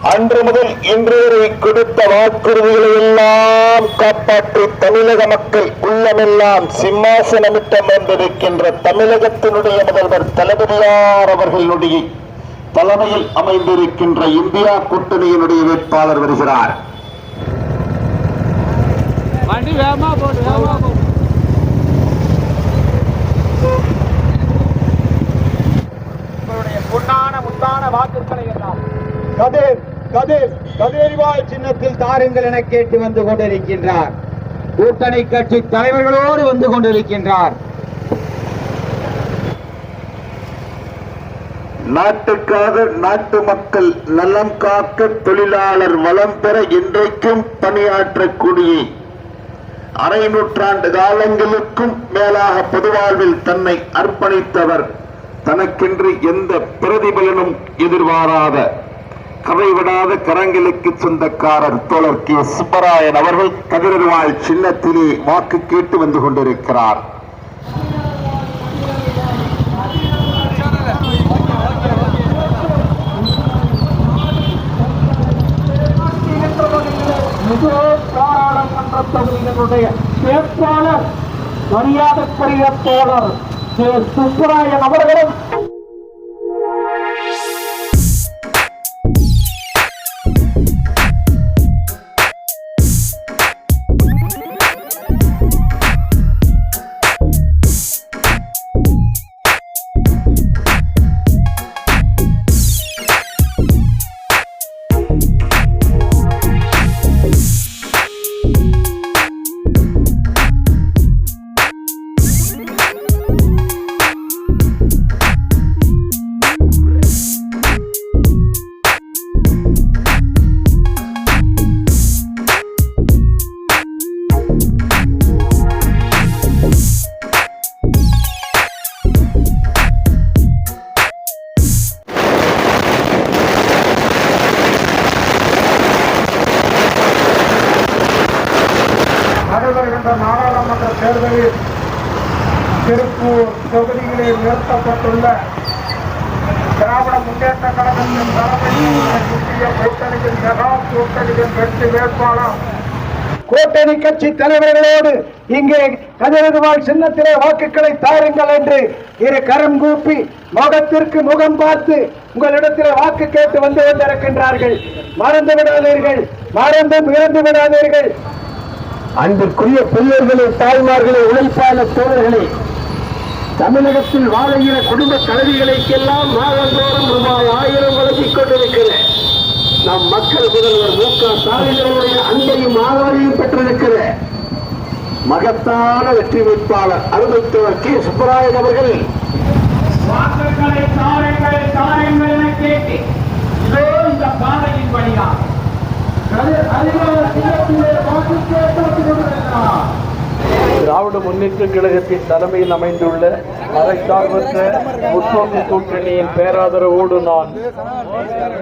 அன்று முதல் இன்று வரை கொடுத்த வாக்குறுதிகளை எல்லாம் காப்பாற்றி தமிழக மக்கள் உள்ளமெல்லாம் சிம்மாசனமிட்டம் வந்திருக்கின்ற தமிழகத்தினுடைய முதல்வர் தளபதியார் அவர்களுடைய தலைமையில் அமைந்திருக்கின்ற இந்தியா கூட்டணியினுடைய வேட்பாளர் வருகிறார். உங்களுடைய பொன்னான முத்தான வாக்குகளை எல்லாம் கதிர் கதிர் கதிரிவாய் சின்னத்தில் தாருங்கள் என கேட்டு வந்து கொண்டிருக்கின்றார். கூட்டணி கட்சி தலைவர்களோடு வந்து கொண்டிருக்கின்றார். நாட்டுக்காக நாட்டு மக்கள் நலம் காக்க தொழிலாளர் வளம் பெற இன்றைக்கும் பணியாற்றக்கூடிய அரை நூற்றாண்டு காலங்களுக்கும் மேலாக பொதுவாழ்வில் தன்னை அர்ப்பணித்தவர் தனக்கென்று எந்த பிரதிபலனும் எதிர்பாராத கதைவிடாத கரங்களுக்கு சொந்தக்காரர் தோழர் கே. சுப்பராயன் அவர்கள் கதிரவாழ் சின்னத்திலே வாக்கு கேட்டு வந்து கொண்டிருக்கிறார். பாராளுமன்ற தொகுதியினுடைய வேட்பாளர் மரியாதைக்குரிய தோழர் கே. சுப்பராயன் அவர்களும் தொகுதிகளில் நிறுத்தப்பட்டுள்ள திராவிட முன்னேற்ற கழகத்தின் தலைமையில் இந்திய கூட்டணியின் மெகா கூட்டணியின் வெற்றி வேட்பாளர். கூட்டணி கட்சி தலைவர்களோடு இங்கே கதிரதுவாய் சின்னத்திலே வாக்குகளை தாருங்கள் என்று இரு கரம் கூப்பி முகத்திற்கு முகம் பார்த்து உங்களிடத்திலே வாக்கு கேட்டு வந்து கொண்டிருக்கின்றார்கள். மறந்து விடாதீர்கள். மறந்து இழந்து விடாதீர்கள். அன்பிற்குரிய பெரியர்களே தாய்மார்களே உழைப்பாள தோழர்களே தமிழகத்தில் வாழுகிற குடும்ப கல்விகளுக்கெல்லாம் மாதந்தோறும் ரூபாய் ஆயிரம் வழங்கிக் கொண்டிருக்கிறேன். நம் மக்கள் முதல்வர் மு க ஸ்டாலினுடைய அன்பையும் ஆதரவையும் பெற்றிருக்கிற மகத்தான வெற்றி வேட்பாளர் அருமைத்தவர் கே. சுப்பராயன் அவர்கள். வாக்குகளை தாருங்கள் தாருங்கள் என கேட்டு இதோ இந்த பாதையின் வழியாக திராவிட முன்னேற்ற கழகத்தின் தலைமையில் அமைந்துள்ள மறைசார்பற்ற முற்போக்கு கூட்டணியின் பேராதரவோடு நான்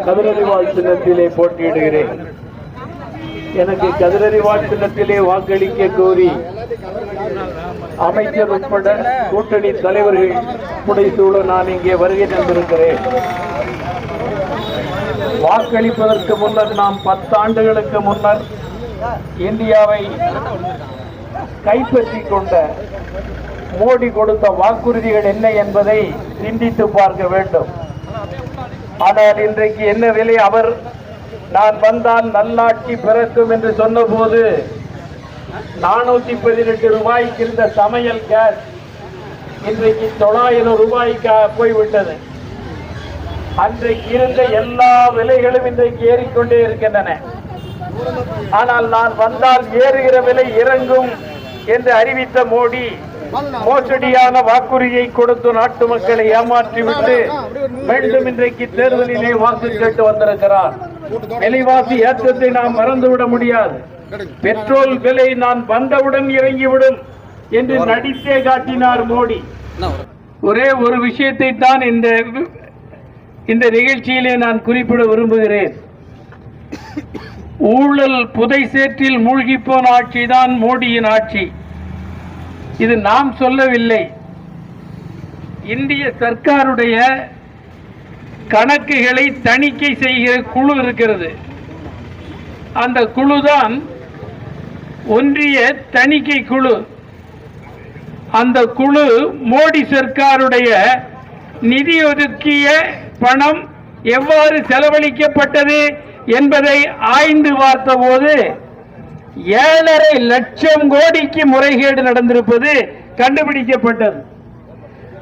கதிரறிவாள் சின்னத்திலே போட்டியிடுகிறேன். எனக்கு கதிரறிவாள் சின்னத்திலே வாக்களிக்க கோரி அமைச்சர் உட்பட கூட்டணி தலைவர்கள் புடைசூழ நான் இங்கே வருகை தந்திருக்கிறேன். வாக்களிப்பதற்கு முன்னர் நாம் பத்தாண்டுகளுக்கு முன்னர் இந்தியாவை கைப்பற்றி கொண்ட மோடி கொடுத்த வாக்குறுதிகள் என்ன என்பதை சிந்தித்து பார்க்க வேண்டும். ஆனால் இன்றைக்கு என்ன விலை? அவர் நான் வந்தால் நல்லாட்சி பிறக்கும் என்று சொன்னபோது நானூத்தி பதினெட்டு ரூபாய்க்கு இருந்த சமையல் கேஸ் இன்றைக்கு தொள்ளாயிரம் ரூபாய்க்கு போய்விட்டது. அன்றைக்கு இருந்த எல்லா விலைகளும் இன்றைக்கு ஏறிக்கொண்டே இருக்கின்றன. ஆனால் நான் வந்தால் ஏறுகிற விலை இறங்கும் என்று அறிவித்த மோடி மோசடியான வாக்குறுதியை கொடுத்து நாட்டு மக்களை ஏமாற்றிவிட்டு மீண்டும் இன்றைக்கு தேர்தலிலே வாக்கு கேட்டு வந்திருக்கிறார். விலைவாசி ஏற்றத்தை நாம் மறந்துவிட முடியாது. பெட்ரோல் விலை நான் வந்தவுடன் இறங்கிவிடும் என்று நடித்தே காட்டினார் மோடி. ஒரே ஒரு விஷயத்தை தான் இந்த இந்த நிகழ்ச்சியிலே நான் குறிப்பிட விரும்புகிறேன். ஊழல் புதை சேற்றில் மூழ்கிப்போன ஆட்சி ஆட்சிதான் மோடியின் ஆட்சி. இது நாம் சொல்லவில்லை. இந்திய சர்க்காருடைய கணக்குகளை தணிக்கை செய்கிற குழு இருக்கிறது. அந்த குழுதான் ஒன்றிய தணிக்கை குழு. அந்த குழு மோடி சர்க்காருடைய நிதி ஒதுக்கிய பணம் எவ்வாறு செலவழிக்கப்பட்டது? என்பதை ஆய்ந்து பார்த்தபோது ஏழரை லட்சம் கோடிக்கு முறைகேடு நடந்திருப்பது கண்டுபிடிக்கப்பட்டது.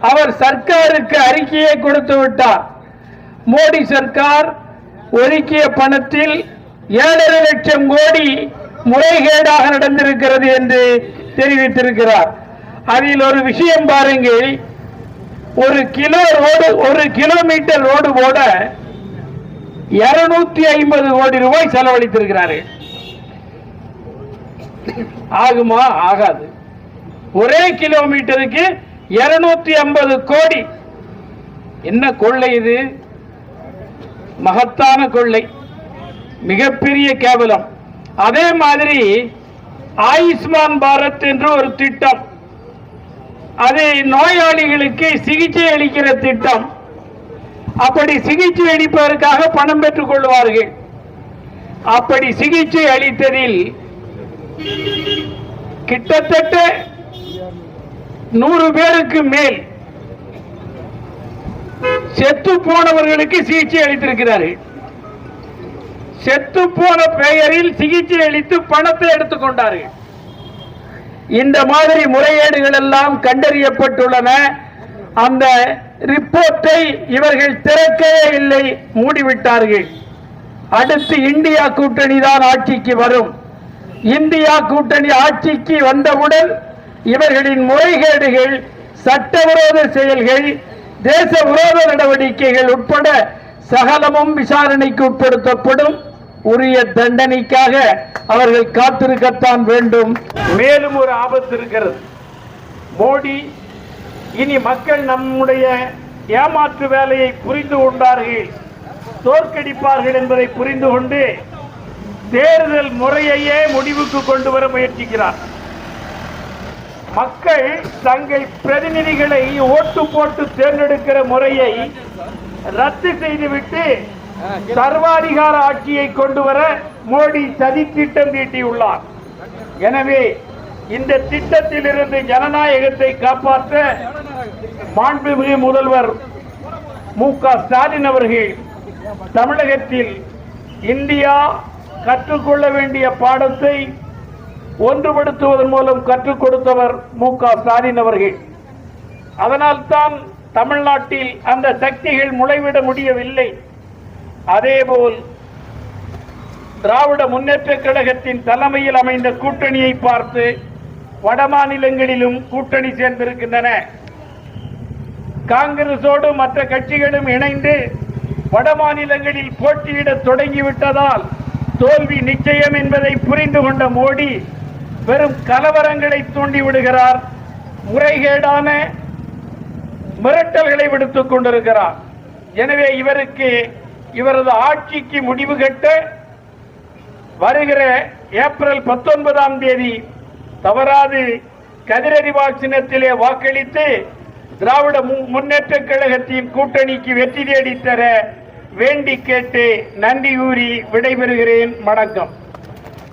அவர் சர்க்காருக்கு அறிக்கையை கொடுத்து விட்டார். மோடி சர்க்கார் ஒதுக்கிய பணத்தில் ஏழரை லட்சம் கோடி முறைகேடாக நடந்திருக்கிறது என்று தெரிவித்திருக்கிறார். அதில் ஒரு விஷயம் பாருங்கள். ஒரு கிலோ ரோடு ஒரு கிலோமீட்டர் ரோடு போட இருநூத்தி ஐம்பது கோடி ரூபாய் செலவழித்திருக்கிறார்கள் ஆகுமா? ஆகாது. ஒரே கிலோமீட்டருக்கு இருநூத்தி ஐம்பது கோடி. என்ன கொள்ளை இது? மகத்தான கொள்ளை. மிகப்பெரிய கேவலம். அதே மாதிரி ஆயுஷ்மான் பாரத் என்று ஒரு திட்டம். அது நோயாளிகளுக்கு சிகிச்சை அளிக்கிற திட்டம். அப்படி சிகிச்சை அளிப்பதற்காக பணம் பெற்றுக் கொள்வார்கள். அப்படி சிகிச்சை அளித்ததில் கிட்டத்தட்ட நூறு பேருக்கு மேல் செத்து போனவர்களுக்கு சிகிச்சை அளித்திருக்கிறார்கள். செத்து போன பெயரில் சிகிச்சை அளித்து பணத்தை எடுத்துக்கொண்டார்கள் இந்த மாதிரி முறையீடுகள் எல்லாம் கண்டறியப்பட்டுள்ளன. அந்த ரிப்போர்ட்டை இவர்கள் திறக்கவே இல்லை மூடிவிட்டார்கள். அடுத்து இந்தியா கூட்டணி தான் ஆட்சிக்கு வரும். இந்தியா கூட்டணி ஆட்சிக்கு வந்தவுடன் இவர்களின் முறைகேடுகள் சட்டவிரோத செயல்கள் தேச விரோத நடவடிக்கைகள் உட்பட சகலமும் விசாரணைக்கு உட்படுத்தப்படும் உரிய தண்டனைக்காக அவர்கள் காத்திருக்கத்தான் வேண்டும். மேலும் ஒரு ஆபத்து இருக்கிறது. மோடி இனி மக்கள் நம்முடைய ஏமாற்று வேலையை புரிந்து கொண்டார்கள் தோற்கடிப்பார்கள் என்பதை புரிந்து கொண்டு தேர்தல் முறையையே முடிவுக்கு கொண்டு வர முயற்சிக்கிறார். மக்கள் தங்கள் பிரதிநிதிகளை ஓட்டு போட்டு தேர்ந்தெடுக்கிற முறையை ரத்து செய்துவிட்டு சர்வாதிகார ஆட்சியை கொண்டு வர மோடி சதி திட்டம் தீட்டியுள்ளார். எனவே இந்த திட்டத்திலிருந்து ஜனநாயகத்தை காப்பாற்ற மாண்புமிகு முதல்வர் மு க ஸ்டாலின் அவர்கள் தமிழகத்தில் இந்தியா கற்றுக்கொள்ள வேண்டிய பாடத்தை ஒன்றுபடுத்துவதன் மூலம் கற்றுக் கொடுத்தவர் மு க ஸ்டாலின் அவர்கள். அதனால்தான் தமிழ்நாட்டில் அந்த சக்திகள் முளைவிட முடியவில்லை. அதேபோல் திராவிட முன்னேற்ற கழகத்தின் தலைமையில் அமைந்த கூட்டணியை பார்த்து வட மாநிலங்களிலும் கூட்டணி சேர்ந்திருக்கின்றன. காங்கிரசோடு மற்ற கட்சிகளும் இணைந்து வட மாநிலங்களில் போட்டியிட தொடங்கிவிட்டதால் தோல்வி நிச்சயம் என்பதை புரிந்து கொண்ட மோடி வெறும் கலவரங்களை தூண்டிவிடுகிறார் முறைகேடான மிரட்டல்களை விடுத்துக் கொண்டிருக்கிறார். எனவே இவருக்கு இவரது ஆட்சிக்கு முடிவு கட்ட வருகிற ஏப்ரல் பத்தொன்பதாம் தேதி தவறாது கதிரறிவால் சின்னத்திலே வாக்களித்து திராவிட மு- கழகத்தின் கூட்டணிக்கு வெற்றி தேடித்தர வேண்டி கேட்டு நன்றி கூறி விடைபெறுகிறேன். வணக்கம்.